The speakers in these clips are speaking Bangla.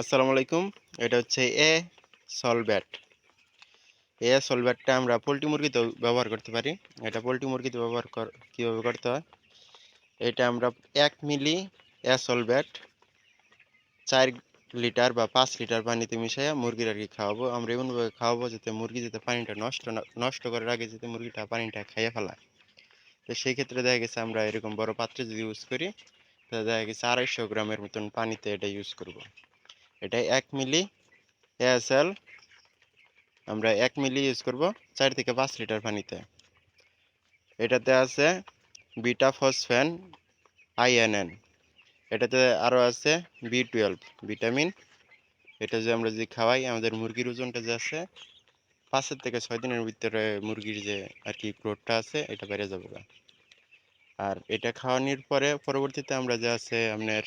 আসসালামু আলাইকুম। এটা হচ্ছে এ সলব্যাট এ সলব্যাটটা আমরা পোলট্রি মুরগিতেও ব্যবহার করতে পারি। এটা পোলট্রি মুরগিতে ব্যবহার কর, কীভাবে করতে হয়? এটা আমরা এক মিলি এ সলব্যাট চার লিটার বা পাঁচ লিটার পানিতে মিশিয়ে মুরগির আর কি খাওয়াবো। আমরা এমনভাবে খাওয়াবো যাতে মুরগি যাতে পানিটা নষ্ট নষ্ট করার আগে যাতে মুরগিটা পানিটা খাইয়ে ফেলায়। তো সেই ক্ষেত্রে দেখা গেছে আমরা এরকম বড় পাত্রে যদি ইউজ করি তাহলে দেখা গেছে আড়াইশো গ্রামের মতন পানিতে এটা ইউজ করব। এটা এক মিলি এএসএল আমরা এক মিলি ইউজ করব চার থেকে পাঁচ লিটার পানিতে। এটাতে আছে বিটা ফসফেন আইএনএন এটাতে আরও আছে বি টুয়েলভ, ভিটামিন। এটা যে আমরা যে খাওয়াই, আমাদের মুরগির ওজনটা যে আছে, পাঁচের থেকে ছয় দিনের ভিতরে মুরগির যে আর কি গ্রোথটা আছে, এটা বেড়ে যাবে আর এটা খাওয়ানোর পরে পরবর্তীতে আমরা যে আছে আপনার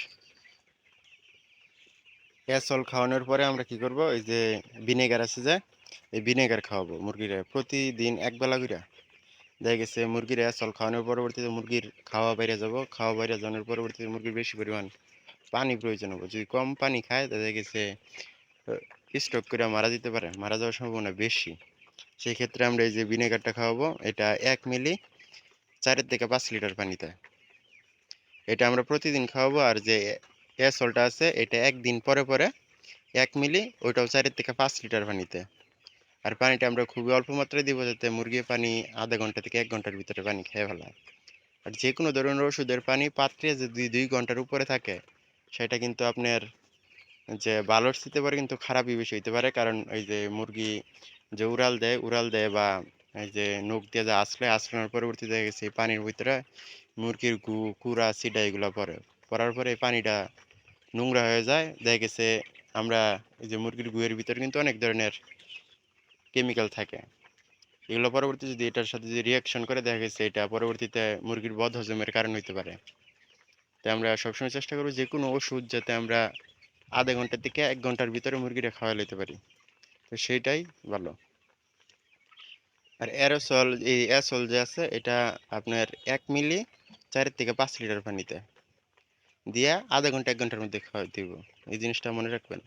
অ্যাসল খাওয়ানোর পরে আমরা কি করব? এই যে ভিনেগার আছে যে, এই ভিনেগার খাওয়াবো মুরগিরা প্রতিদিন এক বেলা করে দেখা গেছে মুরগির অ্যাসল খাওয়ানোর পরবর্তীতে মুরগির খাওয়া বাইরে যাব। খাওয়া বাইরে যাওয়ার পরবর্তীতে মুরগির বেশি পরিমাণ পানি প্রয়োজন হবে। যদি কম পানি খায় দেখা গেছে স্টক করে মারা যেতে পারে। মারা যাওয়ার সম্ভাবনা বেশি। সেই ক্ষেত্রে আমরা এই যে ভিনেগারটা খাওয়াবো, এটা এক মিলি চারের থেকে পাঁচ লিটার পানিতে। এটা আমরা প্রতিদিন খাওয়াবো আর যে অ্যাসলটা আছে, এটা একদিন পরে পরে এক মিলি ওইটাও চারের থেকে পাঁচ লিটার পানিতে। আর পানিটা আমরা খুবই অল্প মাত্রায় দিব যাতে মুরগি পানি আধা ঘণ্টা থেকে এক ঘণ্টার ভিতরে পানি খেয়ে ফেলায় আর যে কোনো ধরনের ওষুধের পানি পাত্রে যদি দুই ঘণ্টার উপরে থাকে, সেটা কিন্তু আপনার যে ভালো স্থিতে পারে কিন্তু খারাপই বেশি হইতে পারে। কারণ এই যে মুরগি যে উড়াল দেয় উড়াল দেয় বা এই যে নখ দিয়ে যে আসলে আসলানোর পরবর্তীতে দেখা গেছে পানির ভিতরে মুরগির গু, কুড়া, সিডা এগুলো পরে। পড়ার পরে এই পানিটা নোংরা হয়ে যায়। দেখা গেছে আমরা এই যে মুরগির গুয়ের ভিতরে কিন্তু অনেক ধরনের কেমিক্যাল থাকে। এগুলো পরবর্তী যদি এটার সাথে যদি রিয়াকশন করে, দেখা গেছে এটা পরবর্তীতে মুরগির বদ হজমের কারণ হইতে পারে। তাই আমরা সবসময় চেষ্টা করব যে কোনো ওষুধ যাতে আমরা আধা ঘণ্টা থেকে এক ঘণ্টার ভিতরে মুরগিটা খাওয়া নিতে পারি। তো সেইটাই ভালো। আর অ্যারোসল এই অ্যাসল যে আছে, এটা আপনার এক মিলি চার থেকে পাঁচ লিটার পানিতে। দিয়া আধা ঘণ্টা এক ঘণ্টার মধ্যে খাওয়া দিব। এই জিনিসটা মনে রাখবেন।